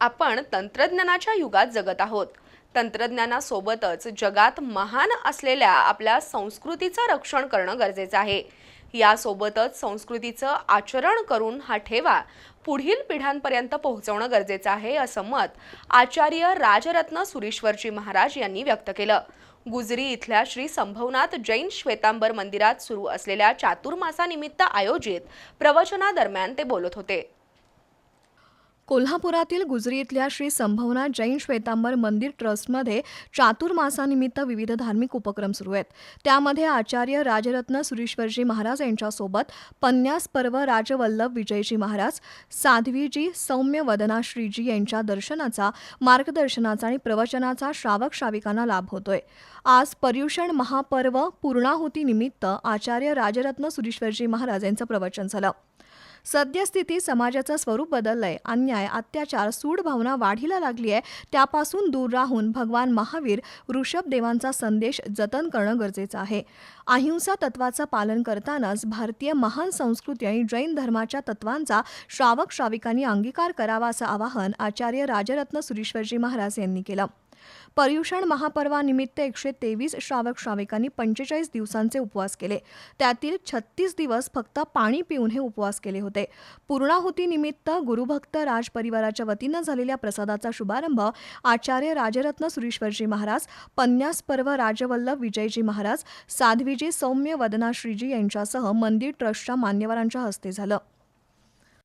आपण तंत्रज्ञानाच्या युगात जगत आहोत. तंत्रज्ञानासोबतच जगात महान असलेल्या आपल्या संस्कृतीचं रक्षण करणं गरजेचं आहे. यासोबतच संस्कृतीचं आचरण करून हा ठेवा पुढील पिढ्यांपर्यंत पोहोचवणं गरजेचं आहे असं मत आचार्य राजरत्न सुरेश्वरजी महाराज यांनी व्यक्त केलं. गुजरी इथल्या श्री संभवनाथ जैन श्वेतांबर मंदिरात सुरू असलेल्या चातुर्मासानिमित्त आयोजित प्रवचनादरम्यान ते बोलत होते. कोल्हापुरातील गुजरी इथल्या श्री संभवना जैन श्वेतांबर मंदिर ट्रस्टमध्ये चातुर्मासानिमित्त विविध धार्मिक उपक्रम सुरू आहेत. त्यामध्ये आचार्य राजरत्न सुरेश्वरजी महाराज यांच्यासोबत पन्यास पर्व राजवल्लभ विजयजी महाराज साध्वीजी सौम्य वदना श्रीजी यांच्या दर्शनाचा मार्गदर्शनाचा आणि प्रवचनाचा श्रावक श्राविकांना लाभ होतोय. आज पर्युषण महापर्व पूर्णाहुतीनिमित्त आचार्य राजरत्न सुरेश्वरजी महाराज यांचं प्रवचन झालं. सद्यस्थिती समाजाचं स्वरूप बदललंय. अन्याय अत्याचार सूड भावना वाढीला लागली आहे त्यापासून दूर राहून भगवान महावीर ऋषभदेवांचा संदेश जतन करणं गरजेचं आहे. अहिंसा तत्वाचं पालन करतानाच भारतीय महान संस्कृती आणि जैन धर्माच्या तत्वांचा श्रावक श्राविकांनी अंगीकार करावा असं आवाहन आचार्य राजरत्न सुरेश्वरजी महाराज यांनी केलं. पर्युषण महापर्वानिमित्त एकशे तेवीस श्रावक श्राविकांनी पंचेचाळीस दिवसांचे उपवास केले. त्यातील छत्तीस दिवस फक्त पाणी पिऊन हे उपवास केले होते. पूर्णाहुतीनिमित्त गुरुभक्त राज परिवाराच्या वतीनं झालेल्या प्रसादाचा शुभारंभ आचार्य राजरत्न सुरेश्वरजी महाराज पन्यास पर्व राजवल्लभ विजयजी महाराज साध्वीजी सौम्य वदना श्रीजी यांच्यासह मंदिर ट्रस्टच्या मान्यवरांच्या हस्ते झालं.